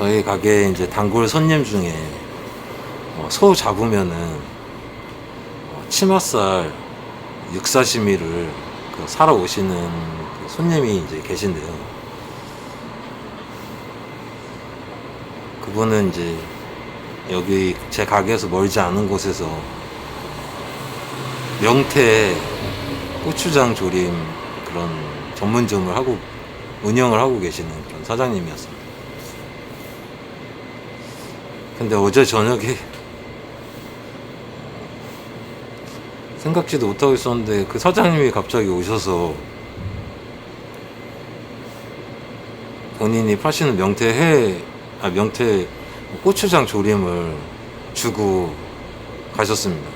저희 가게 이제 단골 손님 중에 어, 소 잡으면은 어, 치맛살 육사시미를 그 사러 오시는 그 손님이 이제 계신데요. 그분은 이제 여기 제 가게에서 멀지 않은 곳에서 명태 고추장 조림 그런 전문점을 하고 운영을 하고 계시는 그런 사장님이었습니다. 근데 어제 저녁에 생각지도 못하고 있었는데 그 사장님이 갑자기 오셔서 본인이 파시는 명태 회, 아, 명태 고추장 조림을 주고 가셨습니다.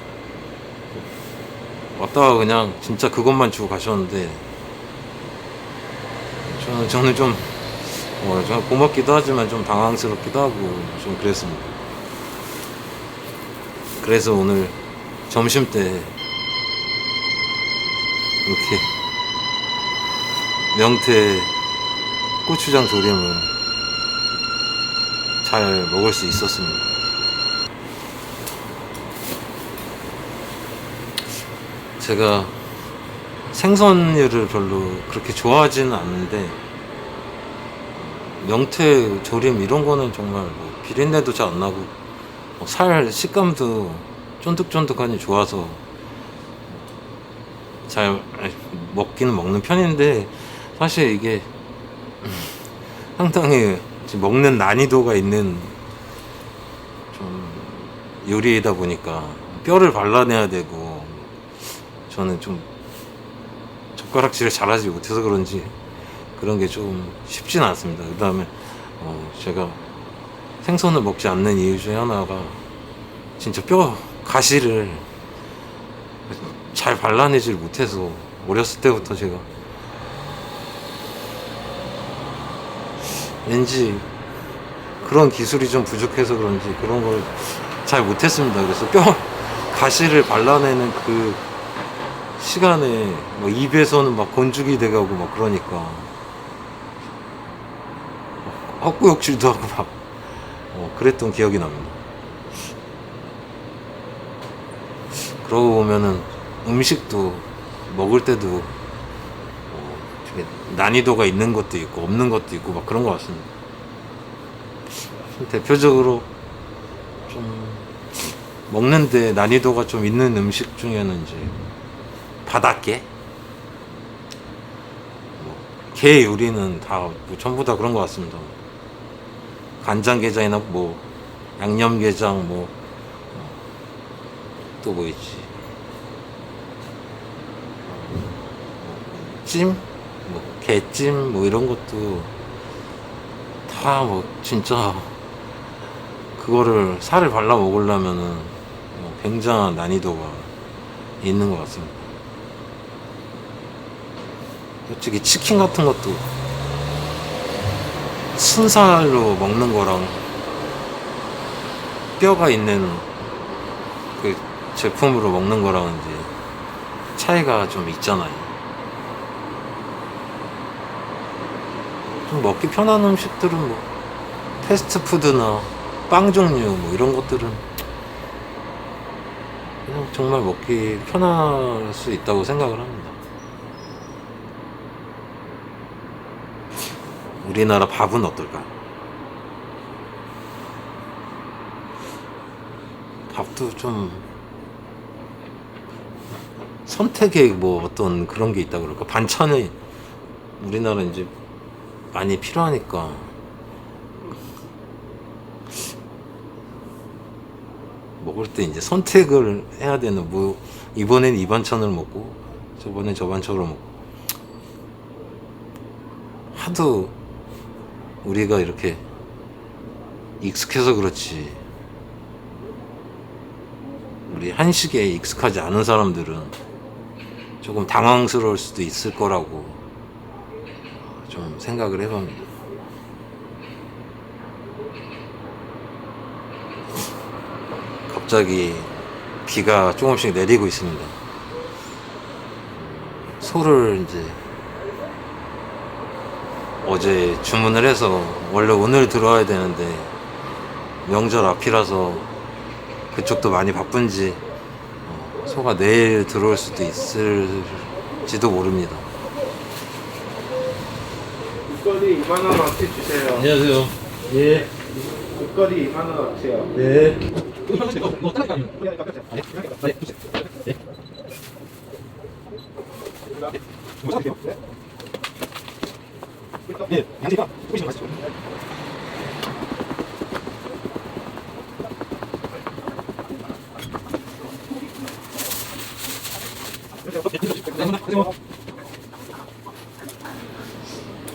왔다가 그냥 진짜 그것만 주고 가셨는데 저는, 저는 좀, 어, 좀 고맙기도 하지만 좀 당황스럽기도 하고 좀 그랬습니다. 그래서 오늘 점심 때 이렇게 명태 고추장 조림을 잘 먹을 수 있었습니다. 제가 생선류를 별로 그렇게 좋아하지는 않는데 명태 조림 이런 거는 정말 뭐 비린내도 잘 안 나고 뭐 살 식감도 쫀득쫀득하니 좋아서 잘 먹기는 먹는 편인데 사실 이게 상당히 지금 먹는 난이도가 있는 좀 요리이다 보니까 뼈를 발라내야 되고 저는 좀 젓가락질을 잘하지 못해서 그런지 그런 게 좀 쉽지는 않습니다. 그 다음에 어 제가 생선을 먹지 않는 이유 중에 하나가 진짜 뼈 가시를 잘 발라내질 못해서 어렸을 때부터 제가 왠지 그런 기술이 좀 부족해서 그런지 그런 걸 잘 못했습니다. 그래서 뼈 가시를 발라내는 그 시간에 뭐 입에서는 막 건죽이 돼가고 막 그러니까 헛구역질도 하고 막 어, 그랬던 기억이 납니다. 그러고 보면은 음식도 먹을 때도 어, 되게 난이도가 있는 것도 있고 없는 것도 있고 막 그런 것 같습니다. 대표적으로 좀 먹는데 난이도가 좀 있는 음식 중에는 이제 바닷게 뭐, 게 요리는 다 뭐 전부 다 그런 것 같습니다. 간장게장이나 뭐 양념게장 뭐 또 뭐 있지 찜? 뭐 게찜 뭐 이런 것도 다 뭐 진짜 그거를 살을 발라 먹으려면은 뭐 굉장한 난이도가 있는 것 같습니다. 솔직히 치킨 같은 것도 순살로 먹는 거랑 뼈가 있는 그 제품으로 먹는 거랑 이제 차이가 좀 있잖아요. 좀 먹기 편한 음식들은 뭐 패스트푸드나 빵 종류 뭐 이런 것들은 그냥 정말 먹기 편할 수 있다고 생각을 합니다. 우리나라 밥은 어떨까요? 밥도 좀 선택에 뭐 어떤 그런 게 있다 그럴까? 반찬이 우리나라 이제 많이 필요하니까. 먹을 때 이제 선택을 해야 되는 뭐 이번엔 이 반찬을 먹고 저번엔 저 반찬을 먹고. 하도 우리가 이렇게 익숙해서 그렇지 우리 한식에 익숙하지 않은 사람들은 조금 당황스러울 수도 있을 거라고 좀 생각을 해봅니다. 갑자기 비가 조금씩 내리고 있습니다. 소를 이제 어제 주문을 해서 원래 오늘 들어와야 되는데 명절 앞이라서 그쪽도 많이 바쁜지 어, 소가 내일 들어올 수도 있을지도 모릅니다. 국거리 2만 원 어치 주세요. 안녕하세요. 예. 국거리 2만 원 어치요. 네.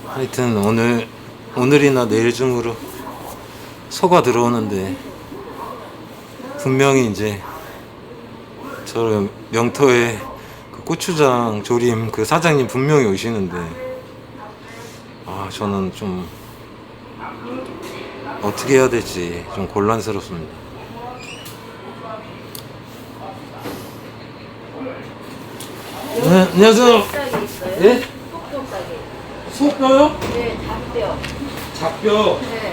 하여튼 오늘 오늘이나 내일 중으로 소가 들어오는데 분명히 이제 저 명터에 그 고추장 조림 그 사장님 분명히 오시는데 아 저는 좀 어떻게 해야 될지 좀 곤란스럽습니다. 네, 안녕하세요. 닭이 있어요? 예? 소뼈요? 네, 닭뼈. 작뼈. 네.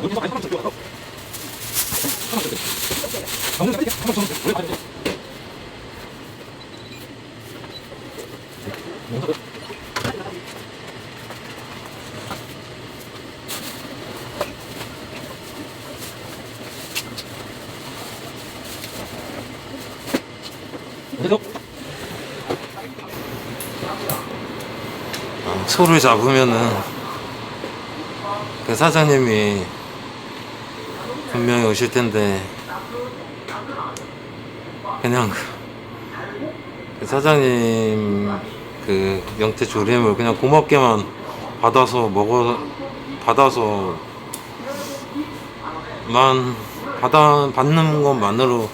어, 소를 잡으면은 그 사장님이 분명히 오실 텐데 그냥 그 사장님 그 명태 조림을 그냥 고맙게만 받아서 먹어 받아서 만 받아 받는 것만으로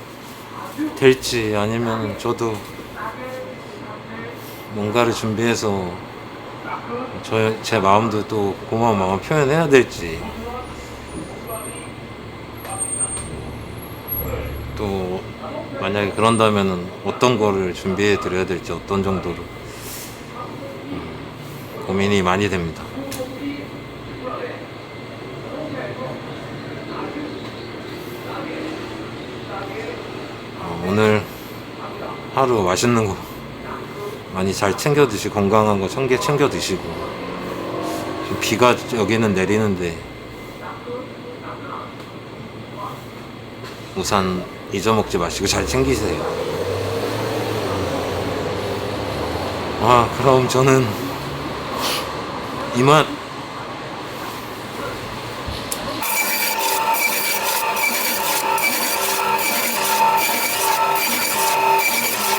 될지 아니면 저도 뭔가를 준비해서 저 제 마음도 또 고마운 마음 표현해야 될지 또 만약에 그런다면은 어떤 거를 준비해 드려야 될지 어떤 정도로 음, 고민이 많이 됩니다. 어, 오늘 하루 맛있는 거 많이 잘 챙겨 드시고 건강한 거 챙겨 챙겨 드시고 지금 비가 여기는 내리는데 우산 잊어먹지 마시고 잘 챙기세요. 아 그럼 저는 이만